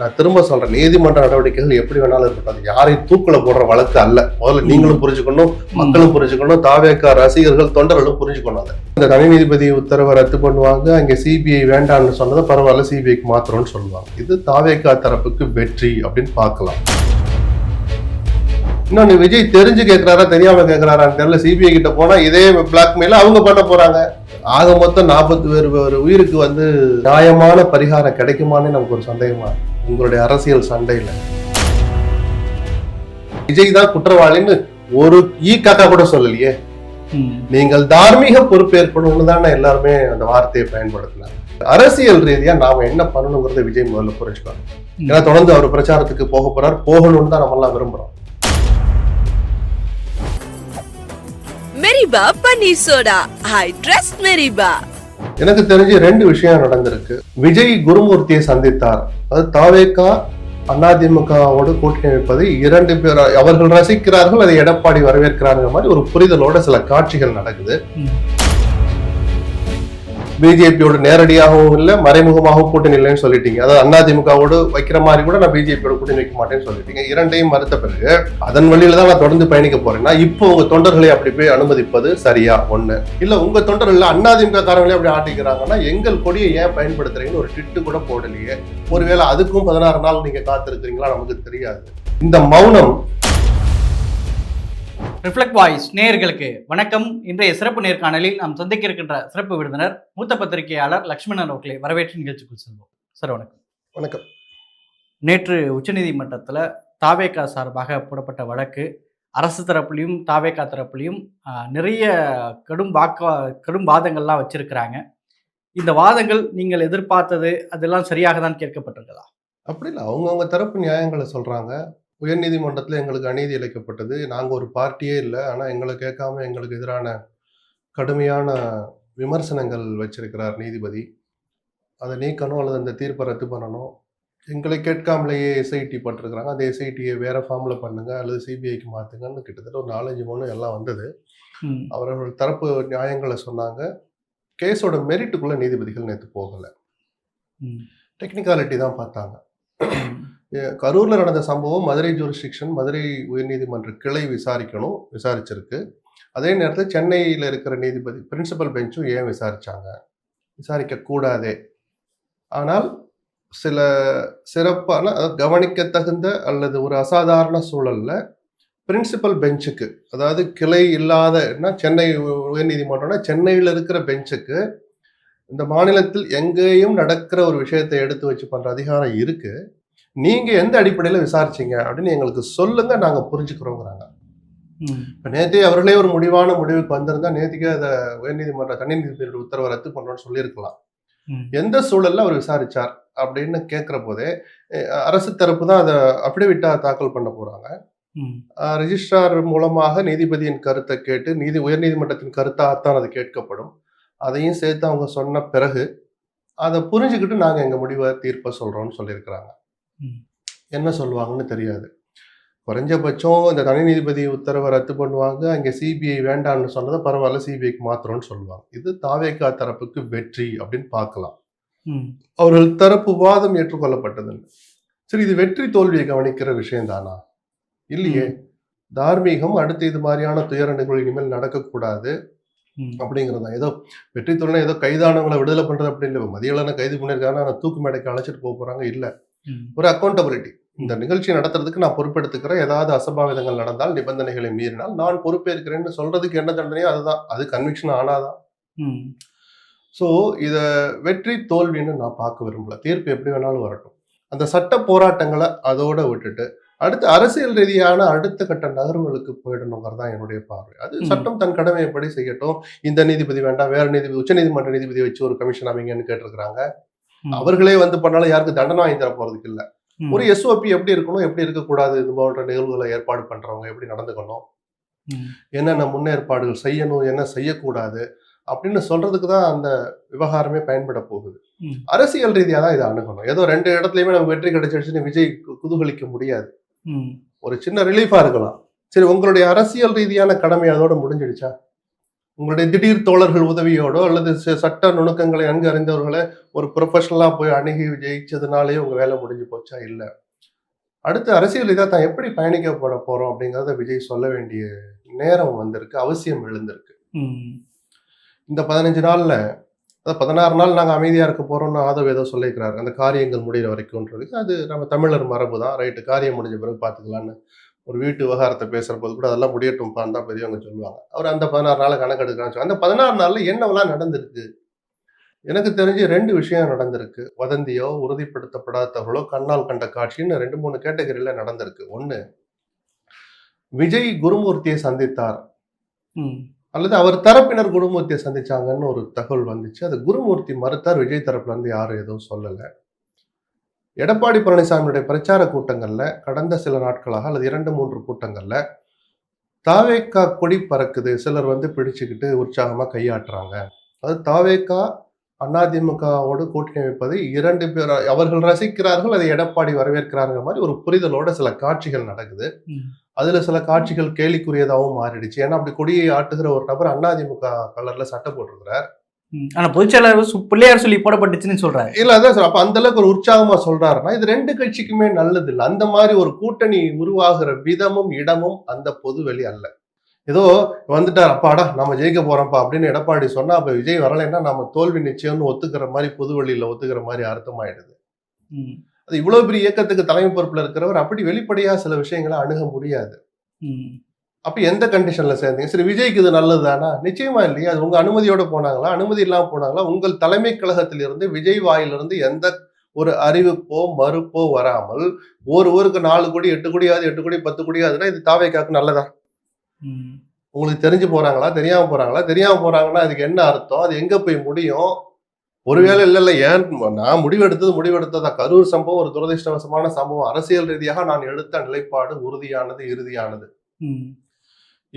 நான் திரும்ப சொல்றேன் நீதிமன்ற நடவடிக்கைகள் எப்படி வேணாலும் இருக்கட்டும் அது யாரையும் தூக்கில போடுற வழக்கு அல்ல. முதல்ல நீங்களும் புரிஞ்சுக்கணும் மக்களும் புரிஞ்சுக்கணும் தாவேக்கா ரசிகர்கள் தொண்டர்களும் புரிஞ்சுக்கணும் அதை. இந்த தனி நீதிபதி உத்தரவை ரத்து பண்ணுவாங்க அங்க சிபிஐ வேண்டாம்னு சொன்னதை பரவாயில்ல சிபிஐக்கு மாத்திரம்னு சொல்லுவாங்க. இது தாவேக்கா தரப்புக்கு வெற்றி அப்படின்னு பார்க்கலாம். இன்னொன்னு விஜய் தெரிஞ்சு கேட்கிறாரா தெரியாம கேட்கிறாரான்னு தெரியல. சிபிஐ கிட்ட போனா இதே பிளாக்மெயில அவங்க பண்ண போறாங்க. ஆக மொத்தம் நாற்பத்தி பேர் ஒரு உயிருக்கு வந்து நியாயமான பரிகாரம் கிடைக்குமான்னு நமக்கு ஒரு சந்தேகமா. உங்களுடைய அரசியல் சண்டையில. விஜய் தான் குற்றவாளின்னு ஒரு ஈ காக்கா கூட சொல்லலையே. நீங்கள் தார்மீக பொறுப்பேற்கணும்னு தானே எல்லாருமே அந்த வார்த்தையை பயன்படுத்தினாங்க. அரசியல் ரீதியா நாம என்ன பண்ணணுங்கிறத விஜய் முதல்ல புரிஞ்சுக்கணும் ஏன்னா தொடர்ந்து அவர் பிரச்சாரத்துக்கு போக போறார். போகணும்னு தான் நம்ம எல்லாம் விரும்புறோம். மெரிபா பன்னீர் சோடா. I trust மெரிபா. எனக்கு தெரிஞ்சு ரெண்டு விஷயம் நடந்திருக்கு. விஜய் குருமூர்த்தியை சந்தித்தார். அது தாவேக்கா அதிமுகவோடு கூட்டணி வைப்பது இரண்டு பேர் அவர்கள் ரசிக்கிறார்கள் அதை எடப்பாடி வரவேற்கிறாருங்கிற மாதிரி ஒரு புரிதலோட சில காட்சிகள் நடக்குது. பிஜேபியோட நேரடியாகவும் இல்லை மறைமுகமாகவும் கூட்டணி இல்லைன்னு சொல்லிட்டீங்க. அதாவது அதிமுகவோடு வைக்கிற மாதிரி கூட நான் பிஜேபியோட கூட்டணி வைக்க மாட்டேன்னு சொல்லிட்டீங்க. இரண்டையும் மறுத்த பிறகு அதன் வழியில தான் நான் தொடர்ந்து பயணிக்க போறேன்னா இப்போ உங்க தொண்டர்களை அப்படி போய் அனுமதிப்பது சரியா? ஒண்ணு. இல்ல உங்க தொண்டர்கள் அதிமுக காரங்களே அப்படி ஆட்டிக்கிறாங்கன்னா எங்கள் கொடியை ஏன் பயன்படுத்துறீங்கன்னு ஒரு டிட்டு கூட போடலையே. ஒருவேளை அதுக்கும் பதினாறு நாள் நீங்க காத்திருக்கிறீங்களா? நமக்கு தெரியாது. இந்த மௌனம் ரிஃப்ளெக்ட் வாய்ஸ் நேயர்களுக்கு வணக்கம். இன்றைய சிறப்பு நேர்காணலில் நாம் சந்திக்க இருக்கின்ற சிறப்பு விருந்தினர் மூத்த பத்திரிகையாளர் லக்ஷ்மணன் அவர்களை வரவேற்று நிகழ்ச்சிக்குள் செல்வோம். சார் வணக்கம். வணக்கம். நேற்று உச்சநீதிமன்றத்தில் தாவேகா சார்பாக போடப்பட்ட வழக்கு அரசு தரப்புலையும் தாவேகா தரப்புலையும் நிறைய கடும் வாக்கா கடும் வாதங்கள்லாம் வச்சிருக்கிறாங்க. இந்த வாதங்கள் நீங்கள் எதிர்பார்த்தது அதெல்லாம் சரியாக தான் கேட்கப்பட்டிருக்கதா? அப்படி இல்லை அவங்கவுங்க தரப்பு நியாயங்களை சொல்றாங்க. உயர்நீதிமன்றத்தில் எங்களுக்கு அநீதி இழைக்கப்பட்டது. நாங்கள் ஒரு பார்ட்டியே இல்லை. ஆனால் எங்களை கேட்காம எங்களுக்கு எதிரான கடுமையான விமர்சனங்கள் வச்சிருக்கிறார் நீதிபதி. அதை நீக்கணும் அல்லது அந்த தீர்ப்பை ரத்து பண்ணணும். எங்களை கேட்காமலேயே எஸ்ஐடி பட்டிருக்கிறாங்க. அந்த எஸ்ஐடியை வேற ஃபார்மில் பண்ணுங்க அல்லது சிபிஐக்கு மாற்றுங்கன்னு கிட்டத்தட்ட ஒரு நாலஞ்சு மூணு எல்லாம் வந்தது. அவர்கள் தரப்பு நியாயங்களை சொன்னாங்க. கேஸோட மெரிட்டுக்குள்ள நீதிபதிகள் நேற்று போகலை. டெக்னிக்காலிட்டி தான் பார்த்தாங்க. கரூரில் நடந்த சம்பவம் மதுரை ஜூரிஸ்டிக்ஷன் மதுரை உயர்நீதிமன்ற கிளை விசாரிக்கணும் விசாரிச்சிருக்கு. அதே நேரத்தில் சென்னையில் இருக்கிற நீதிபதி பிரின்சிபல் பெஞ்சும் ஏன் விசாரித்தாங்க விசாரிக்கக்கூடாதே. ஆனால் சில சிறப்பான அதாவது கவனிக்கத்தகுந்த அல்லது ஒரு அசாதாரண சூழலில் பிரின்சிபல் பெஞ்சுக்கு அதாவது கிளை இல்லாதன்னா சென்னை உ- உயர்நீதிமன்றம்னா சென்னையில் இருக்கிற பெஞ்சுக்கு இந்த மாநிலத்தில் எங்கேயும் நடக்கிற ஒரு விஷயத்தை எடுத்து வச்சு பண்ணுற அதிகாரம் இருக்குது நீங்க எந்த அடிப்படையில விசாரிச்சீங்க அப்படின்னு எங்களுக்கு சொல்லுங்க நாங்க புரிஞ்சுக்கிறோங்கிறாங்க. இப்ப நேத்தே அவர்களே ஒரு முடிவான முடிவுக்கு வந்திருந்தா நேத்திக்கே அதை உயர்நீதிமன்ற தனி நீதிபதியோட உத்தரவை ரத்து பண்ணணும்னு சொல்லியிருக்கலாம் எந்த சூழல்ல அவர் விசாரிச்சார் அப்படின்னு கேட்கிற போதே அரசு தரப்பு தான் அதை அஃபிடவிட்டா தாக்கல் பண்ண போறாங்க. ரெஜிஸ்ட்ரார் மூலமாக நீதிபதியின் கருத்தை கேட்டு நீதி உயர்நீதிமன்றத்தின் கருத்தாகத்தான் அது கேட்கப்படும். அதையும் சேர்த்து அவங்க சொன்ன பிறகு அதை புரிஞ்சுக்கிட்டு நாங்க எங்க முடிவை தீர்ப்பை சொல்றோம்னு சொல்லியிருக்கிறாங்க. என்ன சொல்லுவாங்கன்னு தெரியாது. குறைஞ்சபட்சம் இந்த தனி நீதிபதி உத்தரவை ரத்து பண்ணுவாங்க அங்கே சிபிஐ வேண்டாம்னு சொன்னதை பரவாயில்ல சிபிஐக்கு மாத்திரம்னு சொல்லுவாங்க. இது தாவேக்கா தரப்புக்கு வெற்றி அப்படின்னு பார்க்கலாம். அவர்கள் தரப்பு வாதம் ஏற்றுக்கொள்ளப்பட்டது சரி இது வெற்றி தோல்வியை கவனிக்கிற விஷயம் தானா இல்லையே தார்மீகம் அடுத்து இது மாதிரியான துயர நிகழ்வு இனிமேல் நடக்கக்கூடாது அப்படிங்கிறது தான் ஏதோ வெற்றி தோல்வி ஏதோ கைதானவங்களை விடுதலை பண்றது அப்படி இல்லை. மதியாளனை கைது பண்ணியிருக்காங்க ஆனால் தூக்கு மேடைக்கு அழைச்சிட்டு போக போறாங்க இல்லை. ஒரு அக்கௌண்டபிலிட்டி இந்த நிகழ்ச்சி நடத்துறதுக்கு நான் பொறுப்பெடுத்துக்கிறேன். ஏதாவது அசம்பாவிதங்கள் நடந்தால் நிபந்தனைகளை மீறினால் நான் பொறுப்பேற்கிறேன்னு சொல்றதுக்கு என்ன தண்டனையோ அதுதான். அது கன்விக்ஷன் ஆனாதான். ஸோ இதை வெற்றி தோல்வின்னு நான் பார்க்க விரும்பல. தீர்ப்பு எப்படி வேணாலும் வரட்டும். அந்த சட்ட போராட்டங்களை அதோட விட்டுட்டு அடுத்து அரசியல் ரீதியான அடுத்த கட்ட நகர்வுகளுக்கு போயிடணுங்கிறது தான் என்னுடைய பார்வை. அது. சட்டம் தன் கடமையைப்படி செய்யட்டும். இந்த நீதிபதி வேண்டாம் வேற நீதிபதி உச்சநீதிமன்ற நீதிபதி வச்சு ஒரு கமிஷன் அமைங்கன்னு கேட்டிருக்கிறாங்க. அவர்களே வந்து பண்ணாலும் யாருக்கு தண்டனை வாங்கி தர போறதுக்கு இல்ல. ஒரு எஸ்ஓபி எப்படி இருக்கணும் எப்படி இருக்கக்கூடாது இது போன்ற நிகழ்வுகளை ஏற்பாடு பண்றவங்க எப்படி நடந்துக்கணும் என்னென்ன முன்னேற்பாடுகள் செய்யணும் என்ன செய்யக்கூடாது அப்படின்னு சொல்றதுக்கு தான் அந்த விவகாரமே பயன்பட போகுது. அரசியல் ரீதியாக தான் இதை அணுகணும். ஏதோ ரெண்டு இடத்துலயுமே நமக்கு வெற்றி கிடைச்சிருச்சுன்னு விஜய் குதூகலிக்க முடியாது. ஒரு சின்ன ரிலீஃபா இருக்கலாம். சரி உங்களுடைய அரசியல் ரீதியான கடமை அதோட முடிஞ்சிடுச்சா? உங்களுடைய திடீர் தோழர்கள் உதவியோடோ அல்லது சட்ட நுணுக்கங்களை நன்கு அறிந்தவர்களை ஒரு ப்ரொஃபஷனலா போய் அணுகி ஜெயிச்சதுனாலே உங்க வேலை முடிஞ்சு போச்சா? இல்ல. அடுத்து அரசியல் இதை தான் எப்படி பயணிக்க போட போறோம் அப்படிங்கறத விஜய் சொல்ல வேண்டிய நேரம் வந்திருக்கு. அவசியம் எழுந்திருக்கு. இந்த பதினஞ்சு நாள்ல அதாவது பதினாறு நாள் நாங்க அமைதியா இருக்க போறோம்னு ஆதவ் ஏதோ சொல்லிக்கிறாரு அந்த காரியங்கள் முடிகிற வரைக்கும்ன்றதுக்கு அது நம்ம தமிழர் மரபு தான் ரைட்டு. காரியம் முடிஞ்ச பிறகு பார்த்துக்கலான்னு ஒரு வீட்டு விவகாரத்தை பேசுற போது கூட அதெல்லாம் முடியட்டும்ப்பான்னு தான் பெரியவங்க சொல்லுவாங்க. அவர் அந்த பதினாறு நாள் கணக்கெடுக்கிறான்னு அந்த பதினாறு நாள்ல என்னவெல்லாம் நடந்திருக்கு? எனக்கு தெரிஞ்சு ரெண்டு விஷயம் நடந்திருக்கு. வதந்தியோ உறுதிப்படுத்தப்படாத தகவலோ கண்ணால் கண்ட காட்சின்னு ரெண்டு மூணு கேட்டகரியில நடந்திருக்கு. ஒண்ணு விஜய் குருமூர்த்தியை சந்தித்தார். அல்லது அவர் தரப்பினர் குருமூர்த்தியை சந்திச்சாங்கன்னு ஒரு தகவல் வந்துச்சு. அது குருமூர்த்தி மறுத்தார் விஜய் தரப்புல இருந்து யாரும் எதுவும் சொல்லல. எடப்பாடி பழனிசாமியுடைய பிரச்சார கூட்டங்கள்ல கடந்த சில நாட்களாக அல்லது இரண்டு மூன்று கூட்டங்கள்ல தாவேக்கா கொடி பறக்குது சிலர் வந்து பிடிச்சுக்கிட்டு உற்சாகமா கையாட்டுறாங்க அது தாவேக்கா அதிமுகவோடு கூட்டணி வைப்பதை இரண்டு பேர் அவர்கள் ரசிக்கிறார்கள் அதை எடப்பாடி வரவேற்கிறாங்கிற மாதிரி ஒரு புரிதலோட சில காட்சிகள் நடக்குது. அதுல சில காட்சிகள் கேலிக்குரியதாகவும் மாறிடுச்சு ஏன்னா அப்படி கொடியை ஆட்டுகிற ஒரு நபர் அதிமுக கலர்ல சட்டை போட்டிருக்கிறார். ஆனா பொதுச்செயலாளர் பிள்ளையார் சொல்லி போடப்பட்டுச்சுன்னு சொல்றாரு. இல்ல அதான் சார். அப்ப அந்த அளவுக்கு ஒரு உற்சாகமா சொல்றாருன்னா இது ரெண்டு கட்சிக்குமே நல்லது இல்லை. அந்த மாதிரி ஒரு கூட்டணி உருவாகிற விதமும் இடமும் அந்த பொதுவெளி அல்ல. ஏதோ வந்துட்டார். அப்பாடா நம்ம ஜெயிக்க போறோம்ப்பா அப்படின்னு எடப்பாடி சொன்னா அப்ப விஜய் வரலைன்னா நம்ம தோல்வி நிச்சயம்னு ஒத்துக்கிற மாதிரி பொதுவெளியில ஒத்துக்கிற மாதிரி அர்த்தமாயிடுது. அது இவ்வளவு பெரிய இயக்கத்துக்கு தலைமை பொறுப்புல இருக்கிறவர் அப்படி வெளிப்படையா சில விஷயங்களை அணுக முடியாது. அப்ப எந்த கண்டிஷன்ல சேர்ந்தீங்க? சரி விஜய்க்கு இது நல்லதுதானா? நிச்சயமா இல்லையா. அது உங்க அனுமதியோட போனாங்களா? அனுமதி இல்லாம போனாங்களா? உங்கள் தலைமை கழகத்திலிருந்து விஜய் வாயிலிருந்து எந்த ஒரு அறிவிப்போ மறுப்போ வராமல் ஒரு ஊருக்கு நாலு கோடி எட்டு கோடியாவது எட்டு கோடி பத்து கோடியாதுன்னா இது தாவைக்காக்கு நல்லதா. உங்களுக்கு தெரிஞ்சு போறாங்களா? தெரியாம போறாங்களா? தெரியாம போறாங்கன்னா அதுக்கு என்ன அர்த்தம்? அது எங்க போய் முடியும்? ஒருவேளை இல்ல இல்ல ஏன் நான் முடிவெடுத்தது முடிவெடுத்ததா? கரூர் சம்பவம் ஒரு துரதிருஷ்டவசமான சம்பவம். அரசியல் ரீதியாக நான் எடுத்த நிலைப்பாடு உறுதியானது இறுதியானது.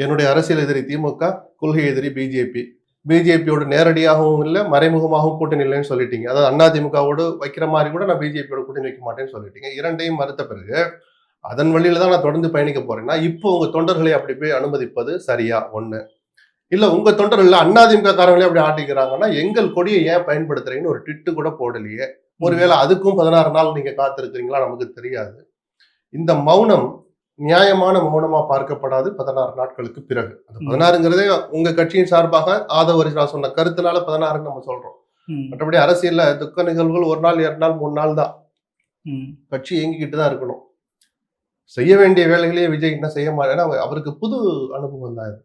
என்னுடைய அரசியல் எதிரி திமுக கொள்கை எதிரி பிஜேபி பிஜேபியோட நேரடியாகவும் இல்லை மறைமுகமாகவும் கூட்டணி இல்லைன்னு சொல்லிட்டீங்க. அதாவது அதிமுகவோடு வைக்கிற மாதிரி கூட நான் பிஜேபியோட கூட்டணி வைக்க மாட்டேன்னு சொல்லிட்டீங்க. இரண்டையும் மறுத்த பிறகு அதன் வழியில தான் நான் தொடர்ந்து பயணிக்க போறேன்னா இப்போ உங்க தொண்டர்களை அப்படி போய் அனுமதிப்பது சரியா? ஒண்ணு. இல்ல உங்க தொண்டர்கள் அதிமுக காரங்களே அப்படி ஆட்டிக்கிறாங்கன்னா எங்கள் கொடியை ஏன் பயன்படுத்துறீங்கன்னு ஒரு டிட்டு கூட போடலையே. ஒருவேளை அதுக்கும் பதினாறு நாள் நீங்க காத்திருக்கிறீங்களா? நமக்கு தெரியாது. இந்த மௌனம் நியாயமான மௌனமா பார்க்கப்படாது பதினாறு நாட்களுக்கு பிறகு. அந்த. பதினாறுங்கிறதே உங்க கட்சியின் சார்பாக ஆதவ நான் சொன்ன கருத்துனால பதினாறுன்னு நம்ம சொல்றோம். மற்றபடி அரசியல்ல துக்க நிகழ்வுகள் ஒரு நாள் இரண்டு நாள் மூணு நாள் தான். கட்சி இயங்கிக்கிட்டு தான் இருக்கணும். செய்ய வேண்டிய வேலைகளையே விஜய் என்ன செய்ய மாட்டேன்னா அவருக்கு புது அனுபவம் தான் இது.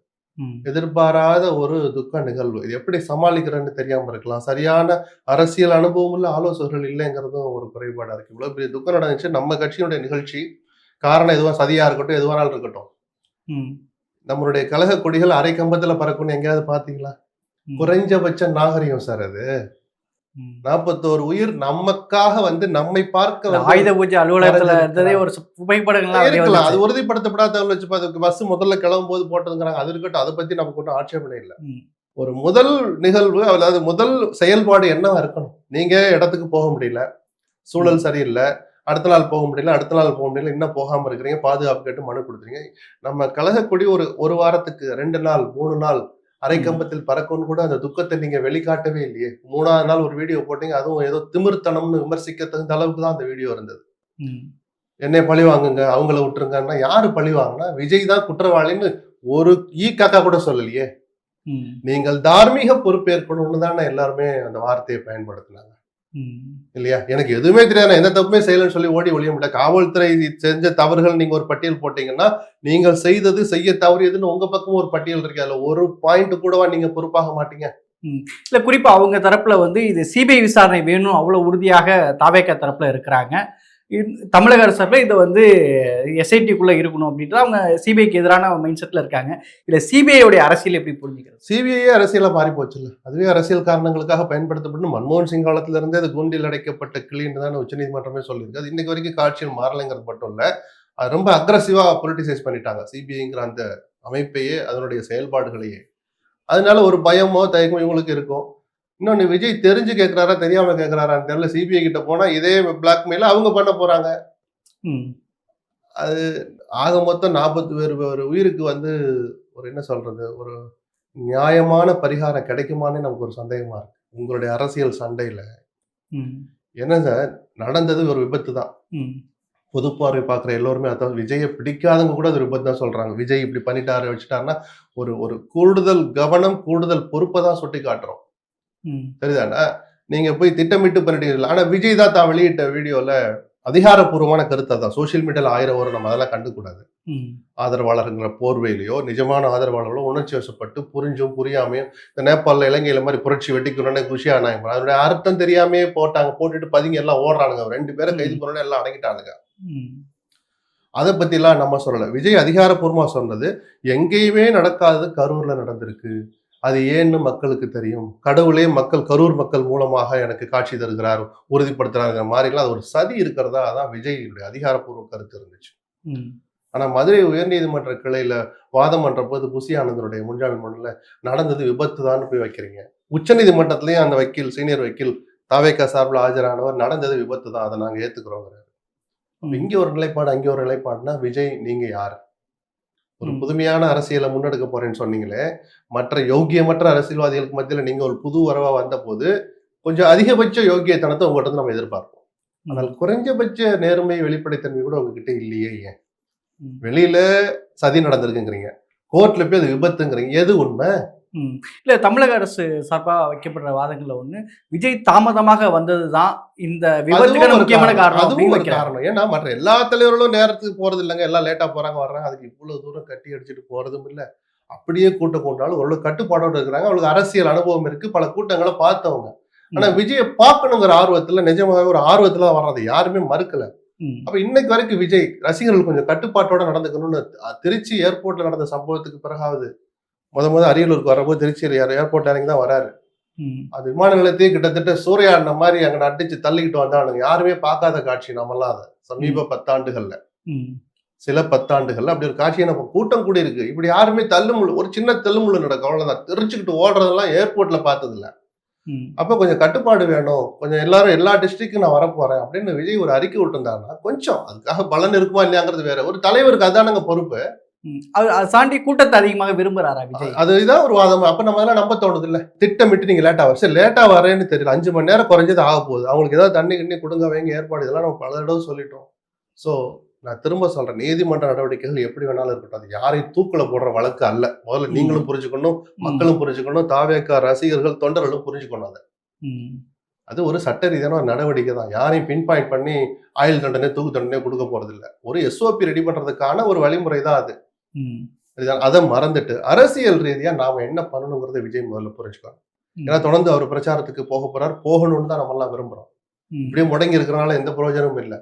எதிர்பாராத ஒரு துக்க நிகழ்வு. இது எப்படி சமாளிக்கிறேன்னு தெரியாம இருக்கலாம். சரியான அரசியல் அனுபவம் உள்ள ஆலோசகர்கள் இல்லைங்கிறதும் ஒரு குறைபாடா இருக்கு. இவ்வளவு பெரிய துக்கம் நடந்துச்சு. நம்ம கட்சியினுடைய நிகழ்ச்சி காரணம் எதுவும் சதியா இருக்கட்டும் எதுவானாலும் இருக்கட்டும். நம்மளுடைய கழக கொடிகள் அரை கம்பத்துல பறக்கும்னு எங்கேயாவது பாத்தீங்களா. குறைஞ்சபட்ச நாகரிகம் சார் அது. நாற்பத்தோரு உயிர் நமக்காக வந்து நம்மை பார்க்க ஆயுத பூஜை அலுவலகத்துல. இருந்ததே ஒரு வெளிய இருக்கலாம் அது. உறுதிப்படுத்தப்படாத தகவல் வச்சு அதுக்கு பஸ் முதல்ல கிளம்பும் போது போட்டதுங்கிறாங்க அது இருக்கட்டும் அதை பத்தி நமக்கு ஒன்றும் ஆட்சேபனை இல்லை. ஒரு முதல் நிகழ்வு அதாவது முதல் செயல்பாடு என்னவா இருக்கணும் நீங்க இடத்துக்கு போக முடியல சூழல் சரியில்லை அடுத்த நாள் போக முடியல அடுத்த நாள் போக முடியல இன்னும் போகாம இருக்கிறீங்க பாதுகாப்பு கேட்டு மனு கொடுக்குறீங்க நம்ம கழக கொடி ஒரு ஒரு வாரத்துக்கு ரெண்டு நாள் மூணு நாள் அரை. கம்பத்தில் பறக்கும்னு கூட அந்த துக்கத்தை நீங்க வெளிக்காட்டவே இல்லையே மூணாவது நாள் ஒரு வீடியோ போட்டீங்க அதுவும் ஏதோ திமிர்த்தனம்னு விமர்சிக்க தகுந்த அளவுக்கு தான் அந்த வீடியோ இருந்தது. என்னை பழி வாங்குங்க அவங்கள விட்டுருங்கன்னா யாரு பழி வாங்கினா விஜய் தான் குற்றவாளின்னு ஒரு ஈ காக்கா கூட சொல்லலையே. நீங்கள் தார்மீக பொறுப்பேற்கணும்னு தானே எல்லாருமே அந்த வார்த்தையை பயன்படுத்தினாங்க. இல்லையா? எனக்கு எதுவுமே தெரியாது எந்த தப்புமே செய்யலன்னு சொல்லி ஓடி ஒழிய முடியல காவல்துறை செஞ்ச தவறுகள் நீங்க ஒரு பட்டியல் போட்டீங்கன்னா நீங்கள் செய்தது செய்ய தவறியதுன்னு உங்க பக்கம் ஒரு பட்டியல் இருக்கு. அதுல ஒரு பாயிண்ட் கூடவா நீங்க பொறுப்பாக மாட்டீங்க? இல்ல குறிப்பா அவங்க தரப்புல வந்து இது சிபிஐ விசாரணை வேணும். அவ்வளவு உறுதியாக தாவேக்கா தரப்புல இருக்கிறாங்க. தமிழக அரசு இதை வந்து எஸ்ஐடிக்குள்ளே இருக்கணும் அப்படின்ட்டு அவங்க சிபிஐக்கு எதிரான மைண்ட் செட்டில் இருக்காங்க. இல்லை சிபிஐயோடைய அரசியல் எப்படி புரிஞ்சுக்கிறது? சிபிஐயே அரசியலாக மாறி போச்சுல்ல. அதுவே அரசியல் காரணங்களுக்காக பயன்படுத்தப்பட்டு மன்மோகன் சிங் காலத்துல இருந்தே அது கூண்டில் அடைக்கப்பட்ட கிளின்னு தானே உச்சநீதிமன்றமே சொல்லியிருக்கு. அது இன்னைக்கு வரைக்கும் காட்சியில் மாறலைங்கிறது மட்டும் இல்லை. அது ரொம்ப அக்ரஸிவாக பொலிட்டிசைஸ் பண்ணிட்டாங்க. சிபிஐங்கிற அந்த அமைப்பையே அதனுடைய செயல்பாடுகளையே. அதனால ஒரு பயமோ தயக்கமோ இவங்களுக்கு இருக்கும். இன்னொன்னு விஜய் தெரிஞ்சு கேட்கிறாரா தெரியாம கேட்கிறாரான்னு தெரியல. சிபிஐ கிட்ட போனா இதே பிளாக்மெயில அவங்க பண்ண போறாங்க. ம். ஆக மொத்தம் நாற்பத்தி பேர் ஒரு உயிருக்கு வந்து ஒரு என்ன சொல்றது ஒரு நியாயமான பரிகாரம் கிடைக்குமான்னு நமக்கு ஒரு சந்தேகமா இருக்கு. உங்களுடைய அரசியல் சண்டையில. என்ன சார்? நடந்தது ஒரு விபத்து தான். பொது பார்வை பார்க்குற எல்லோருமே அதாவது விஜயை பிடிக்காதவங்க கூட அது விபத்து தான் சொல்றாங்க. விஜய் இப்படி பண்ணிட்டாரு வச்சுட்டாருன்னா ஒரு ஒரு கூடுதல் கவனம் கூடுதல் பொறுப்பை தான் சுட்டி காட்டுறோம் சரிதானே? நீங்க போய் திட்டமிட்டு பண்ணிட்டீங்க ஆனா விஜய் தான் தான் வெளியிட்ட வீடியோல அதிகாரப்பூர்வமான கருத்தை தான் சோஷியல் மீடியால ஆயிரம் வரும் நம்ம அதெல்லாம் கண்டுக்கூடாது. ஆதரவாளருங்கிற போர்வையிலையோ நிஜமான ஆதரவாளர்களோ உணர்ச்சி வசப்பட்டு புரிஞ்சும் புரியாமையும் இந்த நேபாளில் இலங்கையில மாதிரி புரட்சி வெட்டிக்கணும்னு குஷி ஆனாங்க. அதனுடைய அர்த்தம் தெரியாமே போட்டாங்க. போட்டுட்டு பதுங்கி எல்லாம் ஓடுறானுங்க. ரெண்டு பேரை கைது பண்ணணும் எல்லாம் அடங்கிட்டானுங்க. அதை பத்திலாம் நம்ம சொல்லல. விஜய் அதிகாரப்பூர்வமா சொன்னது எங்கேயுமே நடக்காதது கரூர்ல நடந்திருக்கு. அது ஏன்னு மக்களுக்கு தெரியும். கடவுளே மக்கள் கரூர் மக்கள் மூலமாக எனக்கு காட்சி தருகிறார் உறுதிப்படுத்துறாங்க மாதிரிலாம் அது ஒரு சதி இருக்கிறதா? அதான் விஜயினுடைய அதிகாரப்பூர்வ கருத்து இருந்துச்சு. ம். ஆனா மதுரை உயர்நீதிமன்ற கிளையில வாதம் பண்ற போது புசி ஆனந்தனுடைய முன்ஜாமீன் மனுல நடந்தது விபத்து தான் போய் வைக்கிறீங்க. உச்சநீதிமன்றத்திலயும் அந்த வக்கீல் சீனியர் வக்கீல் தாவேக்கா சார்பில் ஆஜரானவர் நடந்தது விபத்து தான் அதை நாங்க ஏத்துக்கிறோங்கிறாரு. அப்ப இங்க ஒரு நிலைப்பாடு அங்க ஒரு நிலைப்பாடுனா விஜய் நீங்க யார்? ஒரு. புதுமையான அரசியலை முன்னெடுக்க போறேன்னு சொன்னீங்களே மற்ற யோக்கியமற்ற அரசியல்வாதிகளுக்கு மத்தியில நீங்க ஒரு புது வரவா வந்த போது கொஞ்சம் அதிகபட்ச யோக்கியத்தனத்தை உங்கள்கிட்ட நம்ம எதிர்பார்ப்போம் ஆனால் குறைஞ்சபட்ச நேர்மை வெளிப்படைத்தன்மை கூட உங்ககிட்ட இல்லையே ஏன். வெளியில சதி நடந்திருக்குங்கிறீங்க கோர்ட்ல போய் அது விபத்துங்கிறீங்க எது உண்மை. இல்ல தமிழக அரசு சார்பா வைக்கப்படுற வாதங்கள்ல ஒண்ணு விஜய் தாமதமாக வந்ததுதான் இந்த விபத்துக்கான முக்கியமான காரணம். அதுவும் ஒரு. காரணம். ஏன்னா மற்ற எல்லா தலைவர்களும் நேரத்துக்கு போறது இல்லைங்க. எல்லாம் லேட்டா போறாங்க வர்றாங்க. அதுக்கு இவ்வளவு தூரம் கட்டி அடிச்சுட்டு போறதும் இல்ல. அப்படியே கூட்டம் கொண்டாலும் ஓரளவு கட்டுப்பாடோட இருக்கிறாங்க. அவங்களுக்கு அரசியல் அனுபவம் இருக்கு. பல கூட்டங்களை பார்த்தவங்க. ஆனா விஜயை பார்க்கணுங்கிற ஆர்வத்துல நிஜமாவே ஒரு ஆர்வத்துல தான் வர்றது யாருமே மறுக்கல. அப்ப இன்னைக்கு வரைக்கும் விஜய் ரசிகர்கள் கொஞ்சம் கட்டுப்பாட்டோட நடந்துக்கணும்னு திருச்சி ஏர்போர்ட்ல நடந்த சம்பவத்துக்கு பிறகாவது முத முத அரியலூருக்கு வரும்போது திருச்சியில் ஏர்போர்ட் இறங்கி தான் வராரு. அது விமான நிலையத்தையே கிட்டத்தட்ட சூறையாடின மாதிரி அங்க அடிச்சு தள்ளிக்கிட்டு வந்தானுங்க. யாருமே பார்க்காத காட்சி நம்மலாம் அதை. சமீப பத்தாண்டுகள்ல. சில பத்தாண்டுகள்ல அப்படி ஒரு காட்சியை நம்ம கூட்டம் கூடி இருக்கு இப்படி யாருமே தள்ளுமுள்ளு ஒரு சின்ன தள்ளுமுள்ளு நடக்கும். அவ்வளவுதான். தெரிச்சுக்கிட்டு ஓடுறதெல்லாம் ஏர்போர்ட்ல பார்த்தது இல்ல. அப்ப கொஞ்சம் கட்டுப்பாடு வேணும். கொஞ்சம் எல்லாரும் எல்லா டிஸ்ட்ரிக்டும் நான் வரப்போறேன் அப்படின்னு விஜய் ஒரு அறிக்கை விட்டுருந்தாருன்னா கொஞ்சம் அதுக்காக பலன் இருக்குமா இல்லையாங்கிறது வேற. ஒரு தலைவருக்கு அதானங்க பொறுப்பு. அதை தாண்டி கூட்டத்தை அதிகமாக விரும்புறாரா விஜய்? அது இதான் ஒரு வாதம். அப்ப நம்ம அதெல்லாம் நம்ப தோணுது இல்ல திட்டமிட்டு நீங்க லேட்டா வர. சரி லேட்டா வரேன்னு தெரியல. அஞ்சு மணி நேரம் குறைஞ்சது ஆக போகுது. அவங்களுக்கு ஏதாவது தண்ணி கிண்ணி கொடுங்க வைங்க ஏற்பாடு. இதெல்லாம் நம்ம பல தடவை சொல்லிட்டோம். சோ நான் திரும்ப சொல்றேன். நீதிமன்ற நடவடிக்கைகள் எப்படி வேணாலும் இருக்கட்டும். அது யாரையும் தூக்குல போடுற வழக்கு அல்ல. முதல்ல. நீங்களும் புரிஞ்சுக்கணும் மக்களும் புரிஞ்சுக்கணும் தாவேக்கா ரசிகர்கள் தொண்டர்களும் புரிஞ்சுக்கணும் அதை. அது ஒரு சட்ட ரீதியான ஒரு நடவடிக்கை தான். யாரையும் பின் பாயிண்ட் பண்ணி ஆயுள் தண்டனை தூக்கு தண்டனை கொடுக்க போறது இல்ல ஒரு எஸ்ஓபி ரெடி பண்றதுக்கான ஒரு வழிமுறை தான் அது? அதை மறந்துட்டு அரசியல் ரீதியா நாம என்ன பண்ணணுங்கிறத விஜய் முதல்ல புரிஞ்சுக்கணும் ம். ஏன்னா தொடர்ந்து அவர் பிரச்சாரத்துக்கு போக போறார் போகணும்னு தான் நம்ம எல்லாம் விரும்புறோம். இப்படியே முடங்கி இருக்கிறனால எந்த பிரயோஜனமும் இல்லை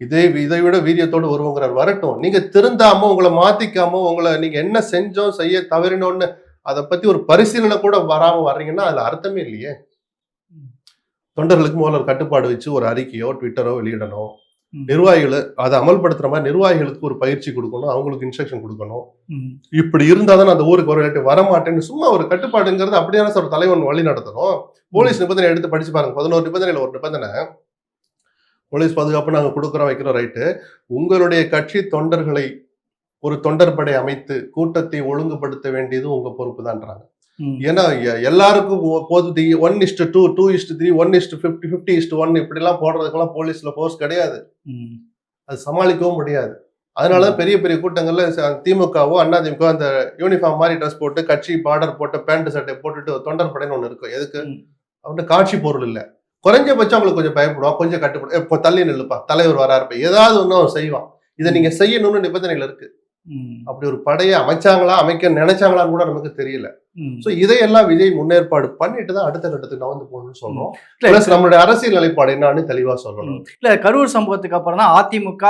இதே இதை விட வீரியத்தோடு வருவோங்கிறார் வரட்டும் நீங்க திருந்தாம உங்களை மாத்திக்காம உங்களை நீங்க என்ன செஞ்சோம் செய்ய தவறினோன்னு அதை பத்தி ஒரு பரிசீலனை கூட வராம வர்றீங்கன்னா அதுல அர்த்தமே இல்லையே. தொண்டர்களுக்கு முதல்ல ஒரு கட்டுப்பாடு வச்சு ஒரு அறிக்கையோ ட்விட்டரோ வெளியிடணும். நிர்வாகிகள் அதை அமல்படுத்துற மாதிரி நிர்வாகிகளுக்கு ஒரு பயிற்சி கொடுக்கணும் அவங்களுக்கு இன்ஸ்ட்ரக்ஷன் கொடுக்கணும். இப்படி இருந்தா தான் அந்த ஊருக்கு வர இல்லாட்டி வரமாட்டேன்னு சும்மா ஒரு கட்டுப்பாடுங்கிறது அப்படியான ஒரு தலைவன் வழி நடத்தணும். போலீஸ் நிபந்தனை எடுத்து படிச்சு பாருங்க பதினோரு நிபந்தனையில ஒரு நிபந்தனை. போலீஸ் பாதுகாப்பு நாங்க கொடுக்குறோம் வைக்கிறோம் ரைட்டு. உங்களுடைய கட்சி தொண்டர்களை ஒரு தொண்டர் படை அமைத்து கூட்டத்தை ஒழுங்குபடுத்த வேண்டியது உங்க பொறுப்பு தான்றாங்க. ஏன்னா எல்லாருக்கும் போது one is to two two is to three one is to fifty fifty is to one இப்படிலாம் போடுறதுக்கெல்லாம் போலீஸ்ல ஃபோர்ஸ் கிடையாது. அது சமாளிக்கவும் முடியாது. அதனாலதான் பெரிய பெரிய கூட்டங்கள்ல திமுகவோ அண்ணா திமுக அந்த யூனிஃபார்ம் மாதிரி ட்ரெஸ் போட்டு கட்சி பார்டர் போட்டு பேண்ட் சட்டை போட்டுட்டு தொண்டர் படைன்னு ஒண்ணு இருக்கும் எதுக்கு. அவன்கிட்ட காட்சி பொருள் இல்ல. குறைஞ்சபட்சம் அவங்களுக்கு கொஞ்சம் பயப்படுவான். கொஞ்சம் கட்டுப்படும் இப்போ தள்ளி நில்லுப்பா. தலைவர் வராருப்பா ஏதாவது ஒன்றும் அவன் செய்வான். இதை நீங்க செய்யணும்னு நிபந்தனைகள் இருக்கு. அப்படி ஒரு படையை அமைச்சாங்களா அமைக்க நினைச்சாங்களான்னு கூட நமக்கு தெரியல. சோ இதையெல்லாம் விஜய் முன்னேற்பாடு பண்ணிட்டு தான் அடுத்த கட்டத்துக்கு நகர்ந்து போகணும்னு சொல்றோம். பிளஸ் நம்மளுடைய அரசியல் நிலைப்பாடு என்னன்னு தெளிவா சொல்லணும். இல்ல கரூர் சம்பவத்துக்கு அப்புறம் தான் அதிமுக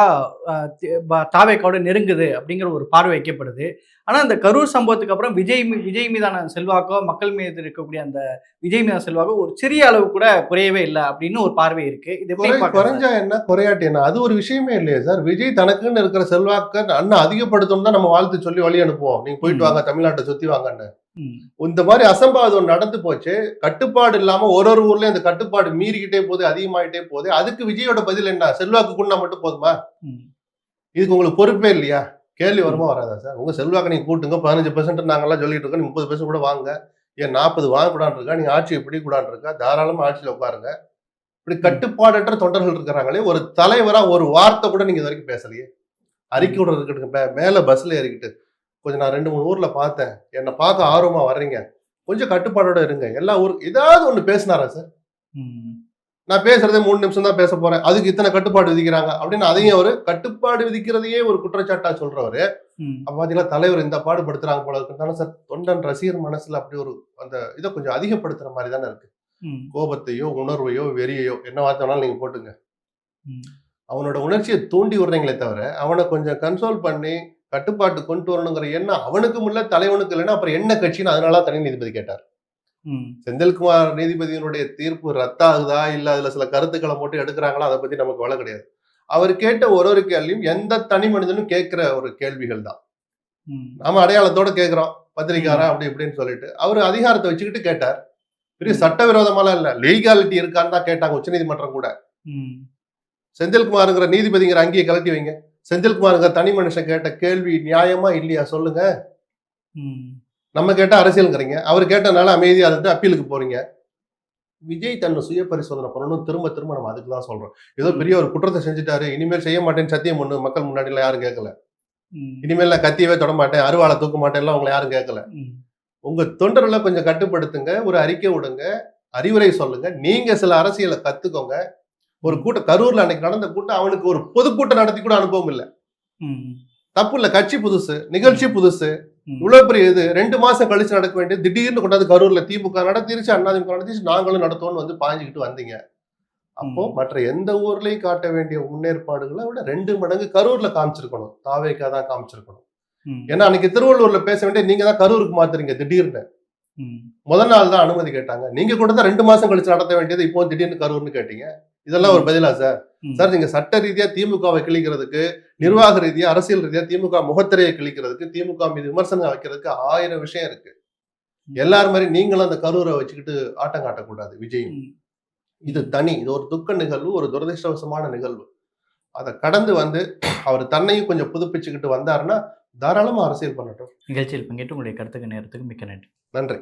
தாவேக்காவோட நெருங்குது அப்படிங்கிற ஒரு பார்வை வைக்கப்படுது. ஆனா அந்த கரூர் சம்பவத்துக்கு அப்புறம் விஜய் விஜய் மீதான செல்வாக்கோ மக்கள் மீது இருக்கக்கூடிய அந்த விஜய் மீதான செல்வாக்கோ ஒரு சிறிய அளவு கூட குறையவே இல்லை அப்படின்னு ஒரு பார்வை இருக்கு. இது? குறைஞ்சா என்ன? குறையாட்டி என்ன? அது ஒரு விஷயமே இல்லையே சார். விஜய் தனக்குன்னு இருக்கிற செல்வாக்க அண்ணன் அதிகப்படுத்தணும் தான் நம்ம வாழ்த்து சொல்லி வழி அனுப்புவோம். நீங்க போயிட்டு. வாங்க தமிழ்நாட்டை சுத்தி வாங்கன்னு. இந்த மாதிரி அசம்பாவிதம் நடந்து போச்சு. கட்டுப்பாடு இல்லாம ஒரு ஒரு ஊர்லயும் அந்த கட்டுப்பாடு மீறிக்கிட்டே போகுது அதிகமாயிட்டே போகுது. அதுக்கு விஜயோட பதில் என்ன? செல்வாக்கு குண்ணா மட்டும் போதுமா. இதுக்கு உங்களுக்கு பொறுப்பே இல்லையா? கேள்வி வருமா வராதா சார்? உங்க செல்வாக்கு நீங்க கூட்டுங்க. பதினஞ்சு பெர்சென்ட் நாங்கெல்லாம் சொல்லிட்டு இருக்கோம். முப்பது பெர்சென்ட் கூட வாங்க ஏன் நாற்பது வாங்கக்கூடாது இருக்கா? நீங்க ஆட்சி எப்படி கூடாது இருக்கா? தாராளமா ஆட்சியில் உட்காருங்க. இப்படி கட்டுப்பாடற்ற தொண்டர்கள் இருக்கிறாங்களே ஒரு தலைவரா ஒரு வார்த்தை கூட நீங்க இது வரைக்கும் பேசலையே. அறிக்கை விடுறதுக்கு மே- மேல பஸ்ல ஏறிக்கிட்டு. கொஞ்சம் நான் ரெண்டு மூணு ஊர்ல பார்த்தேன். என்னை பார்க்க ஆர்வமா வர்றீங்க. கொஞ்சம் கட்டுப்பாடோட இருங்க. எல்லா ஊர் ஏதாவது ஒண்ணு பேசினாரா சார். நான் பேசுறதே மூணு நிமிஷம் தான் பேச போறேன். அதுக்கு இத்தனை கட்டுப்பாடு விதிக்கிறாங்க அப்படின்னு அதையும் ஒரு கட்டுப்பாடு விதிக்கிறதையே ஒரு குற்றச்சாட்டா சொல்றவரு. அப்ப பாத்தீங்கன்னா தலைவர் இந்த பாடுபடுத்துறாங்க போல இருக்குன்னு சார்? தொண்டன் ரசிகர் மனசுல அப்படி ஒரு அந்த இதை கொஞ்சம் அதிகப்படுத்துற மாதிரி தானே இருக்கு. கோபத்தையோ உணர்வையோ வெறியையோ என்ன வார்த்தை வேணாலும் நீங்க போட்டுங்க. அவனோட உணர்ச்சியை தூண்டி விடுறீங்களே தவிர அவனை கொஞ்சம் கன்சோல் பண்ணி கட்டுப்பாட்டு கொண்டு வரணுங்கிற எண்ணம் அவனுக்கும் இல்ல தலைவனுக்கு இல்லைன்னா அப்புறம் என்ன கட்சின்னு அதனால தனி நீதிபதி கேட்டார். செந்தில்குமார் நீதிபதியினுடைய தீர்ப்பு ரத்தாகுதா இல்ல அதுல சில கருத்துக்களை மட்டும் எடுக்கிறாங்களா அதை பத்தி நமக்கு வேலை கிடையாது. அவர் கேட்ட ஒரு ஒரு கேள்வியும் எந்த தனி மனிதனும் கேட்கிற ஒரு கேள்விகள் தான். நாம அடையாளத்தோட கேட்கிறோம் பத்திரிக்காரன் அப்படி இப்படின்னு சொல்லிட்டு. அவர் அதிகாரத்தை வச்சுக்கிட்டு கேட்டார். பெரிய சட்டவிரோதமாலாம் இல்ல லீகாலிட்டி இருக்கான்னு தான் கேட்டாங்க உச்சநீதிமன்றம் கூட. ம். செந்தில்குமாருங்கிற நீதிபதிங்கிற அங்கேயே கலட்டி வைங்க. செந்தில்குமாருங்கிற தனி மனுஷன் கேட்ட கேள்வி நியாயமா இல்லையா சொல்லுங்க. நம்ம கேட்ட அரசியலுங்கிறீங்க. அவர் கேட்டனால அமைதியா இருந்துட்டு அப்பீலுக்கு போறீங்க. விஜய் தன்னை சுய பரிசோதனை பண்ணணும். திரும்ப திரும்ப நம்ம அதுக்கு தான் சொல்றோம். ஏதோ பெரிய ஒரு குற்றத்தை செஞ்சுட்டாரு. இனிமேல் செய்ய மாட்டேன்னு சத்தியம் பண்ணு. மக்கள் முன்னாடி எல்லாம் யாரும் கேட்கல. இனிமேல் நான் கத்தியவே தொட மாட்டேன். அருவாளை தூக்க மாட்டேன் எல்லாம் உங்களை யாரும் கேட்கல. உங்க தொண்டர்களை கொஞ்சம் கட்டுப்படுத்துங்க. ஒரு அறிக்கை விடுங்க. அறிவுரை சொல்லுங்க. நீங்க சில அரசியலை கத்துக்கோங்க. ஒரு கூட்டம் கரூர்ல அன்னைக்கு நடந்த கூட்டம் அவனுக்கு ஒரு பொதுக்கூட்டம் நடத்தி கூட அனுபவம் இல்லை. தப்பு இல்ல கட்சி புதுசு நிகழ்ச்சி புதுசு. இவ்வளவு பெரிய இது ரெண்டு மாசம் கழிச்சு நடக்க வேண்டியது திடீர்னு கொண்டாந்து கரூர்ல திமுக நடத்திருச்சு அண்ணாதிமுக நடத்திச்சு நாங்களும் நடத்துவோம்னு வந்து பாஞ்சுக்கிட்டு வந்தீங்க அப்போ. மற்ற எந்த ஊர்லயும் காட்ட வேண்டிய முன்னேற்பாடுகளை விட ரெண்டு மடங்கு கரூர்ல காமிச்சிருக்கணும் தாவேக்கா தான் காமிச்சிருக்கணும். ஏன்னா அன்னைக்கு திருவள்ளூர்ல பேச வேண்டிய நீங்க தான் கரூருக்கு மாத்துறீங்க திடீர்னு. முதல் நாள் தான் அனுமதி கேட்டாங்க நீங்க கூட தான் ரெண்டு மாசம் கழிச்சு நடத்த வேண்டியது இப்போ திடீர்னு கரூர்னு கேட்டீங்க இதெல்லாம் ஒரு பதிலா சார். சார் நீங்க சட்ட ரீதியா திமுகவை கிழிக்கிறதுக்கு நிர்வாக ரீதியா அரசியல் ரீதியா திமுக முகத்திரையை கிழிக்கிறதுக்கு திமுக மீது விமர்சனம் வைக்கிறதுக்கு ஆயிரம் விஷயம் இருக்கு. எல்லாரும் மாதிரி நீங்களும் அந்த கரூரை வச்சுக்கிட்டு ஆட்டம் காட்டக்கூடாது விஜயும். இது தனி இது ஒரு துக்க நிகழ்வு ஒரு துரதிருஷ்டவசமான நிகழ்வு. அதை கடந்து வந்து அவர் தன்னையும் கொஞ்சம் புதுப்பிச்சுக்கிட்டு வந்தாருன்னா தாராளமா அரசியல் பண்ணட்டும். நிகழ்ச்சியில் பங்கேற்று உங்களுடைய கருத்துக்கு நேரத்துக்கு மிக்க நன்றி. நன்றி.